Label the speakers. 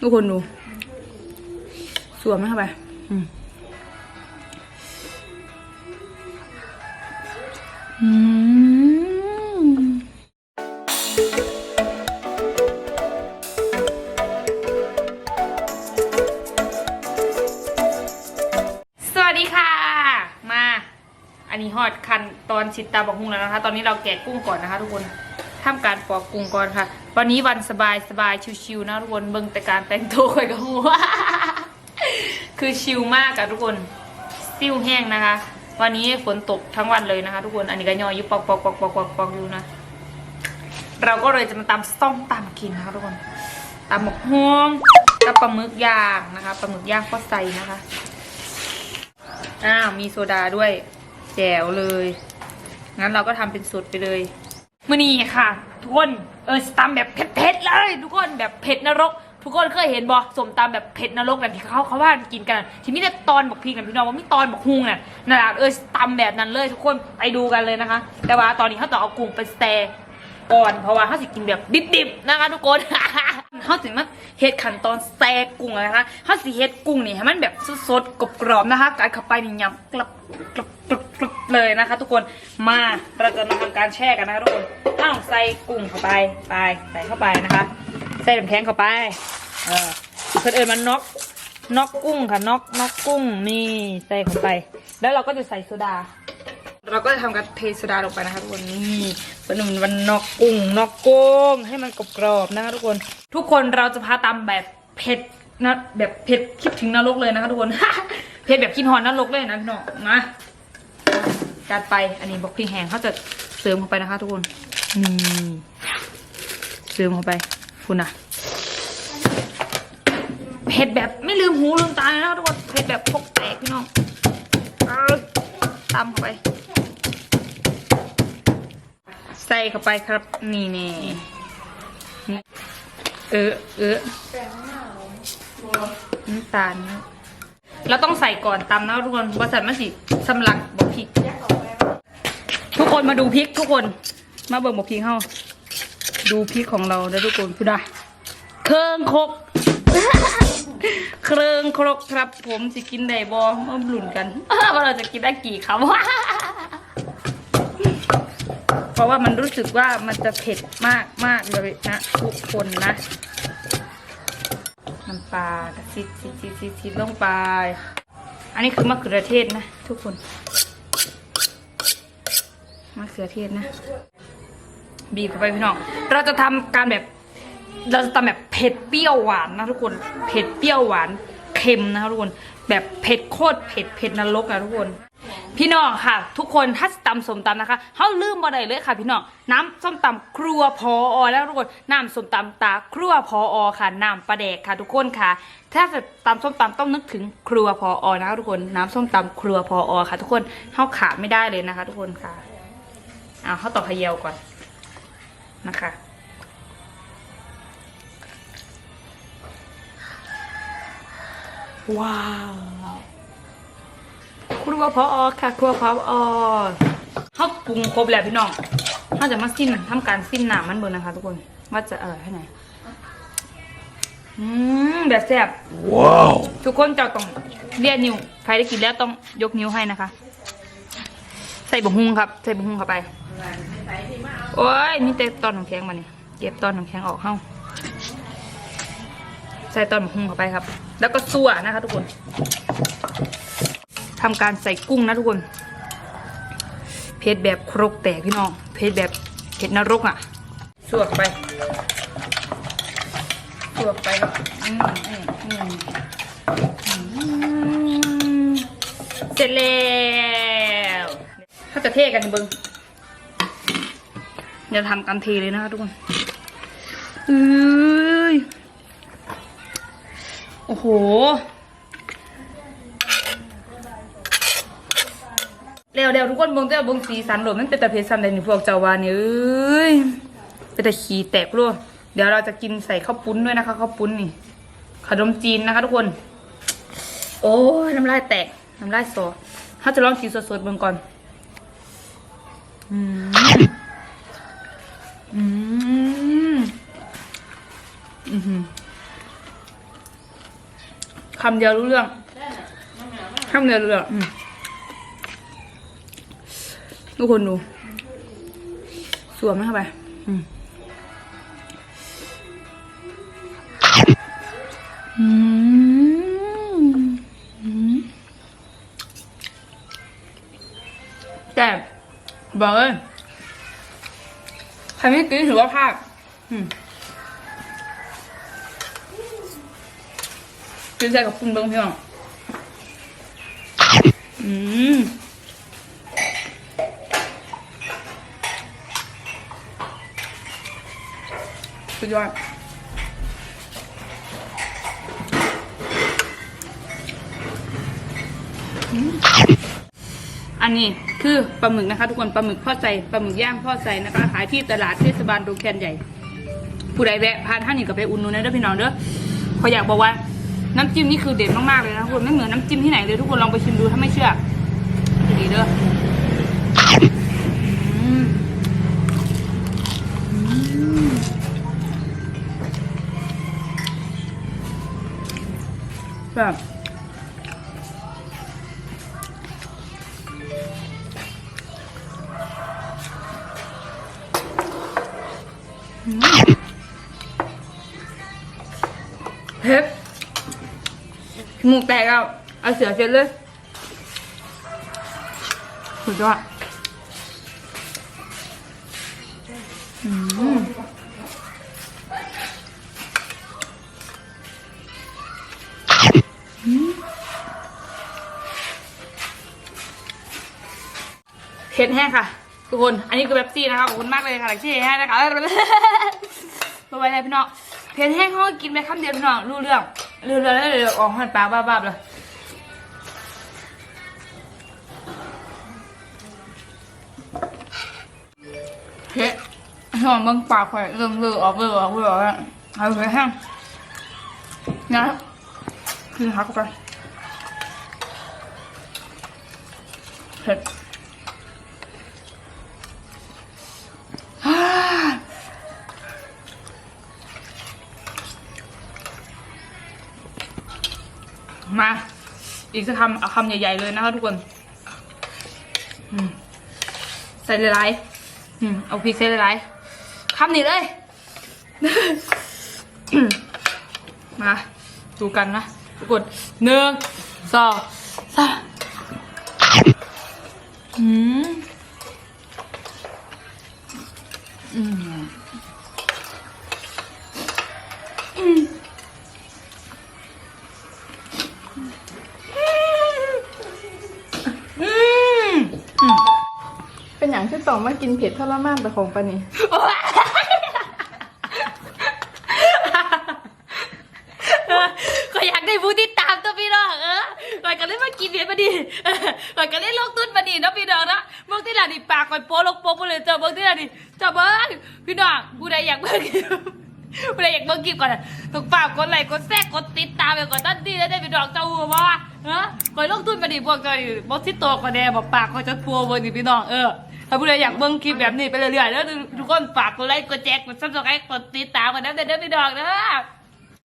Speaker 1: ทุกคนดู สวมเข้าไปอืมสวัสดีค่ะ มา อันนี้ฮอดคันตอนชิดตาบักฮุงแล้วนะคะ ตอนนี้เราแกะกุ้งก่อนนะคะทุกคน ทำการปอกกุ้งก่อนค่ะ วันนี้วันสบายสบายชิวๆนะทุกคนเบิ่งแต่การแต่งตัวคอยกับหัวคือชิลมากอะทุกคนซิ่วแห้งนะคะ วันนี้ฝนตกทั้งวันเลยนะคะ ทุกคนอันนี้ก็ยอยอยู่ปอกปอกปอกปอกปอกปอกอยู่นะเราก็เลยจะมาตำส้มตำกินนะคะทุกคนตำหมกฮวงกับปลาหมึกย่างนะคะปลาหมึกย่างก็ใส่นะคะอ้าวมีโซดาด้วยแจ๋วเลย งั้นเราก็ทำเป็นสูตรไปเลย มื่อนี้ค่ะ ทุกคนเออตำแบบเผ็ดๆเลยทุกคนแบบเผ็ดนรก ทุกคนเคยเห็นบอสมตำแบบเผ็ดนรกแบบที่เขาเขาว่ากินกันที่มีแต่ตอนบอกพีกันพี่น้องว่าไม่ตอนบอกฮุงน่ะนั่นแหละเออตำแบบนั้นเลยทุกคนไปดูกันเลยนะคะ แต่ว่าตอนนี้เขาต้องเอากุ้งไปแซ่ก่อนเพราะว่าเขาสิกินแบบดิบๆนะคะ ทุกคน เขาสิมาเฮ็ดขั้นตอนแซ่กุ้งนะคะเขาสิเฮ็ดกุ้งนี่ให้มันแบบสดๆกรอบๆนะคะกัดเข้าไปนี่ยำกลับกลับกลับกลับเลยนะคะ ทุกคนมาเราจะมาทำการแช่กันนะคะทุกคนต้องใส่กุ้งเข้าไปไปใส่เข้าไปนะคะใส่น้ำแข็งเข้าไปเออเพื่อนเอิญมันน็อกน็อกกุ้งค่ะน็อกน็อกกุ้งนี่ใส่เข้าไป แล้วเราก็จะใส่โซดา เราก็จะทำการเทโซดาลงไปนะคะทุกคนนี่เป็นหนึ่งวันนอกกุ้งนอกกุ้งให้มันกรอบๆนะคะทุกคน ทุกคนเราจะพาตำแบบเผ็ดนะแบบเผ็ดคิดถึงนรกเลยนะคะทุกคน เผ็ดแบบคิดหอนนรกเลยนะพี่น้องมาจัดไปอันนี้บอกพริกแห้งเขาจะเสริมเข้าไปนะคะ ทุกคนนี่เสริมเข้าไปคุณนะเผ็ดแบบไม่ลืมหูลืมตาเลยนะคะทุกคนเผ็ดแบบพกแตกพี่น้องเอาตำเข้าไป ใส่เข้าไปครับ นี่แน่นี่เออเออน้ำตาลนะเราต้องใส่ก่อนตำนะทุกคนบริษัทมันสิสำลักบอกพริก ทุกคนมาดูพริกทุกคน มาเบิ่งบอกพริกเฮาดูพริกของเราแล้วทุกคนพูดได้เครื่องครกเครื่องครกครับ ผมสิกินได้บอมาหลุนกันว่าเราจะกินได้กี่คำเพ ราะว่ามันรู้สึกว่ามันจะเผ็ดมากมากเลยนะทุกคนนะน้ำปลาซิดซิดซิดซิดซิดลงไป อันนี้คือมะเขือเทศนะทุกคนมะเขือเทศนะ บีบเข้าไปพี่น้อง เราจะทำการแบบ เราจะทำแบบเผ็ดเปรี้ยวหวานนะทุกคน เผ็ดเปรี้ยวหวานเค็มนะคะทุกคน แบบเผ็ดโคตรเผ็ดเผ็ดนรกนะทุกคน พี่น้องค่ะ ทุกคนถ้าตำส้มตำนะคะเขาลืมบ่ได้เลยค่ะ พี่น้องน้ำส้มตำครัวพออแล้วทุกคนน้ำส้มตำตาครัวพออค่ะน้ำปลาแดกค่ะ ทุกคนค่ะ ถ้าจะตำส้มตำต้องนึกถึงครัวพออนะคะทุกคนน้ำส้มตำครัวพออค่ะ ทุกคนเขาขาดไม่ได้เลยนะคะ ทุกคนค่ะเอาเขาต่อพะเยาก่อนนะคะว้าว ครัวพออค่ะ ครัวพออเขาปรุงครบแล้วพี่น้องเขาจะมาสิ้นทำการสิ้นหนามมันเบนนะคะ ทุกคนว่าจะอร่อยแค่ไหนอืมแบบแซ่บ
Speaker 2: ว้าว
Speaker 1: ทุกคนจะต้องเรียกนิ้วใครได้กินแล้วต้องยกนิ้วให้นะคะ ใส่บะฮุงครับ ใส่บะฮุงเข้าไปโอ้ยมีแต่ตอนของแข็งมานี่เก็บตอนของแข็งออกเข้าใส่ตอนบะฮุงเข้าไปครับ แล้วก็ซั่วนะคะ ทุกคน ทำการใส่กุ้งนะทุกคนเผ็ดแบบครกแตกพี่น้องเผ็ดแบบเผ็ดนรกอะซั่วเข้าไปซั่วเข้าไปครับอืมอืมอืมอืมเสร็จแล้วถ้าจะเทกันเบิ้งเดี๋ยวทำกันเทเลยนะคะทุกคนเอ้ยโอ้โห เร็วเร็วทุกคนเบิ่งแต่เบิ่งสีสันโหลดมันเป็นแต่เพชรสันใดนี่พวกเจ้าวานี่เอ้ยเป็นแต่ขี้แตกรั่วเดี๋ยวเราจะกินใส่ข้าวปุ้นด้วยนะคะข้าวปุ้นนี่ขนมจีนนะคะทุกคน โอ้ยน้ำลายแตกน้ำลายสอถ้าจะลองกินสดๆเบิ่งก่อนอืมอืมอือหือคำเดียวรู้เรื่องคำเดียวรู้เรื่อง ทุกคนดู สวมเข้าไปอืมแต่บอกเลยใครไม่กินถือว่าพลาดกินใส่กับคุณเบิ้งพี่น้องอืม ยอดอันนี้คือปลาหมึกนะคะ ทุกคนปลาหมึกพ่อใจปลาหมึกย่างพ่อใจนะคะขายที่ตลาดเทศบาลดงแคนใหญ่ ผู้ใดแวะผ่านท่านนี่ก็ไปอุ่นนูนได้เด้อพี่น้องเด้อขออยากบอกว่าน้ำจิ้มนี่คือเด็ดมากๆเลยนะทุกคนไม่เหมือนน้ำจิ้มที่ไหนเลยทุกคนลองไปชิมดูถ้าไม่เชื่อดีเด้อ แบบเฮ็ดหมูกแตกแล้วเอาเสือเสร็จเลยสุดยอดอืม เผ็ดแห้งค่ะ ทุกคน อันนี้คือแบบซี่นะคะขอบคุณมากเลยค่ะที่แห้งนะคะบ๊ายบายเพี่น้องเพนแห้งเขากินไปคำเดียวพี่น้องรู้เรื่องรู้เรื่องแล้วเดี๋ยวออกหันปากบ้าๆเลยเฮ้ยหอมเบิ่งปากข่อยเริ่มเลือออกเลือออกเลือออกแล้วเอาไปแห้งนะคือหักเข้าไปเผ็ด มา อีกสักคำเอาคำใหญ่ๆเลยนะคะทุกคนใส่หลายๆเอาพริกใส่หลายๆคำนี้เลย มาดูกันนะทุกคนหนึ่งสองสามอืมอืม
Speaker 2: เป็นอย่างที่ต่องมากินเผ็ดทรมานแต่ของปานี่
Speaker 1: ก็อยากได้ผู้ติดตามตัวพี่น้องเออก่อนก็เล่นมากินเบียร์มาดิเออก่อนก็เล่นลงทุนมาดิเนาะพี่น้องเนาะเมื่อที่หลานนี่ปากก่อนโป๊ะลงโป๊ะไปเลยเจอเมื่อที่หลานนี่เจอเบิ้งพี่น้องผู้ใดอยากเบิ้งผู้ใดอยากเบิ้งคลิปก่อนอะต้องฝากกดไลค์กดแชร์กดติดตามไปก่อนตั้งที่ได้พี่น้องเจ้าหัวว่าเออก่อนลงทุนมาดิพวกเจ้านี่บอกที่โตก่อนแน่บอกปากก่อนจะพัวเบิ้งนี่พี่น้องเออ ถ้าผู้ใดอยากเบิ่งคลิปแบบนี้ไปเรื่อยๆแล้วทุกคนฝากกดไลค์กดแชร์กดซับสไครต์กดติดตามกันนะเด้อพี่น้อกเด้อ